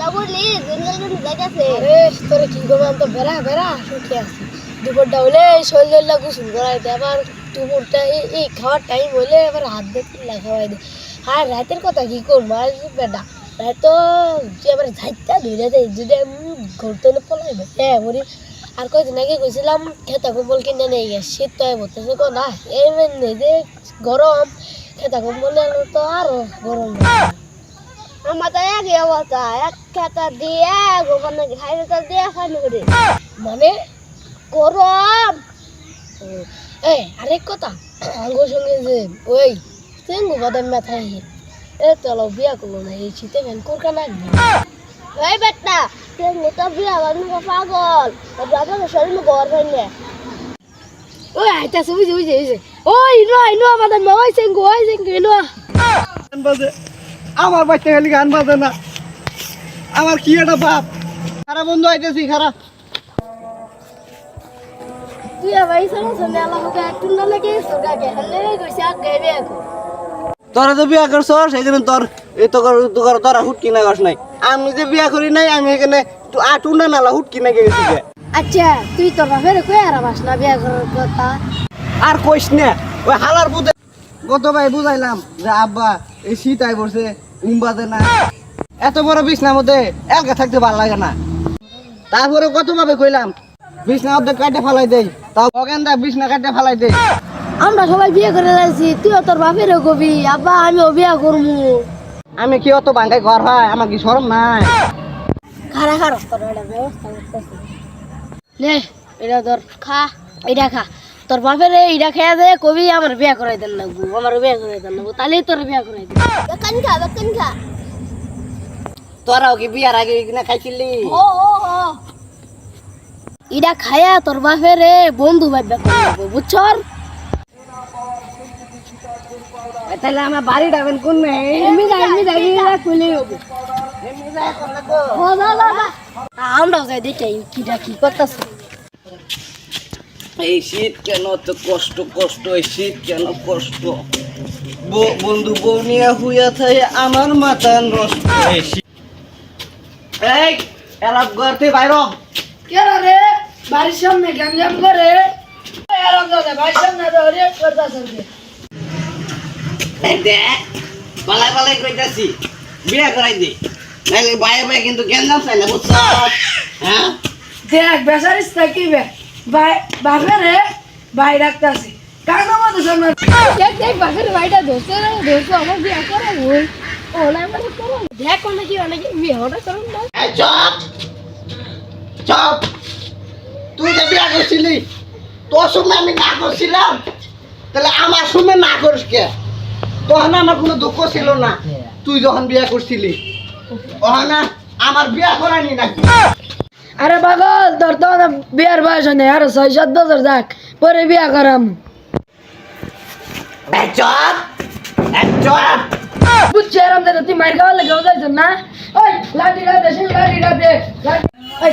কথা বলি দিনকাল কিন্তু দেখাছে আরে, তোরে কি বেড়া বেড়া এই এই খাওয়ার টাইম হলে হাত আর কথা কি বেটা, রাত যে আবার ঝাইটা ধরে দেয় যদি আমি ঘুরতে হলে পলাই বলি আর কয়দিন আগে গেছিলাম খেতা কম্বল কিনে নিয়ে গেছে শীত তো বলতেছে না যে গরম, খেতা কম্বল তো আরও গরম তো একই অবস্থা। এক খেতা দিয়ে গোবর খাইতে দিয়ে খাইনি করে মানে? গরম। এই আরেক কথা। আঙ্গুর সঙ্গে যে ওই চেঙ্গু বাদাম মাথায় এ চলো বিয়া করল না, এই শীতে ফ্যান কোরকা লাগবে। ওই বেটা তুই তো বিয়া বানু পাগল। বাবা শরীর গর হইলে ওই আইতাছে বুঝে বুঝে বুঝে ওই ইনো ইনো বাদাম ওই চেঙ্গু ওই চেঙ্গু ইনো বাজে। আমার বাচ্চা খালি গান বাজে না। আমার কি একটা বাপ। খারাপ বন্ধু আইতেছি খারাপ। না তোরা তো বিয়া করছ সেই জন্য তোর এই তো তোর তোরা হুট কিনা গাছ নাই। আমি যে বিয়া করি নাই আমি এখানে আটুন্ডা নালা হুট কিনা গেছি। আচ্ছা তুই তোর বাপের কই আর বাস না বিয়া করার কথা? আর কইস না ওই হালার পুতে গত ভাই বুঝাইলাম যে আব্বা এই শীত আই পড়ছে ঘুম বাজে না। এত বড় বিছনার মধ্যে একা থাকতে ভালো লাগে না। তারপরে কত ভাবে কইলাম বিছনা মধ্যে কাটে ফেলাই দেই তাও অগেন্দা বিছনা কাটে ফেলাই দেই। আমরা সবাই বিয়ে করে যাচ্ছি তুইও তোর বাপেরও কবি আব্বা আমিও বিয়া করব আমি কি অত বাঙ্গাই ঘর হয়? আমার কি শরম নাই? খারা খারা তোর এটা ব্যবস্থা করতেছি। নে এটা ধর খা এটা খা। তোর বাপের এইটা খেয়ে দে কবি আমার বিয়া করাই দেন না গু আমার বিয়া করাই দেন না গু তাহলে তোর বিয়া করাই দেন বেকান খা বেকান খা। তোরাও কি বিয়ার আগে কিনা খাইছিলি? ও ও ও। এটা খায়া তোর বাপের বন্ধু ভাববে করব বুঝছর? তাহলে আমার বাড়ি যাবেন কোন নেই এমনি যাই এমনি যাই এটা খুলে হবে ও যা যা যা আমরাও যাই দেখে কিটা কি করতেছে। এই শীত কেন? তো কষ্ট কষ্ট এই শীত কেন কষ্ট? বন্ধু বউ নিয়ে হুইয়া থাকে আমার মাথা নষ্ট। এই শীত এই এলাপ করতে বাইর কেন রে বাড়ির সামনে গ্যাঞ্জাম করে। এরকম দাদা বাড়ির সামনে ধরে করতেছে দেখ পালাই পালাই কইতাছি বিয়া করাই দে। নাইলে বাইরে বাইরে কিন্তু গেন্দাম চাই না বুঝছ হ্যাঁ দেখ বেসারিস থাকিবে বাপেরে ভাই রাখতেছি কার নাম আছে সামনে দেখ দেখ বাপের ভাইটা ধরছে রে ধরছে আমার বিয়ে করে ওই ওলা আমার করো দেখ অনেকে অনেকে বিয়ে ওটা করুন না। এই চপ চপ। তুই যে বিয়া করছিলি তোর সঙ্গে আমি না করছিলাম? তাহলে আমার না করিস কে? তখন আমার কোনো দুঃখ ছিল না। তুই যখন বিয়া করছিলি ওখানে আমার বিয়া করানি নাকি? আরে পাগল তোর তো আমার বিয়ার বয়স নেই আরও ছয় সাত বছর যাক পরে বিয়া করাম। বুঝছে এরম দাদা তুই মার খাওয়া লেগে যাইছ না? ওই লাঠি রাতে সেই লাঠি রাতে ওই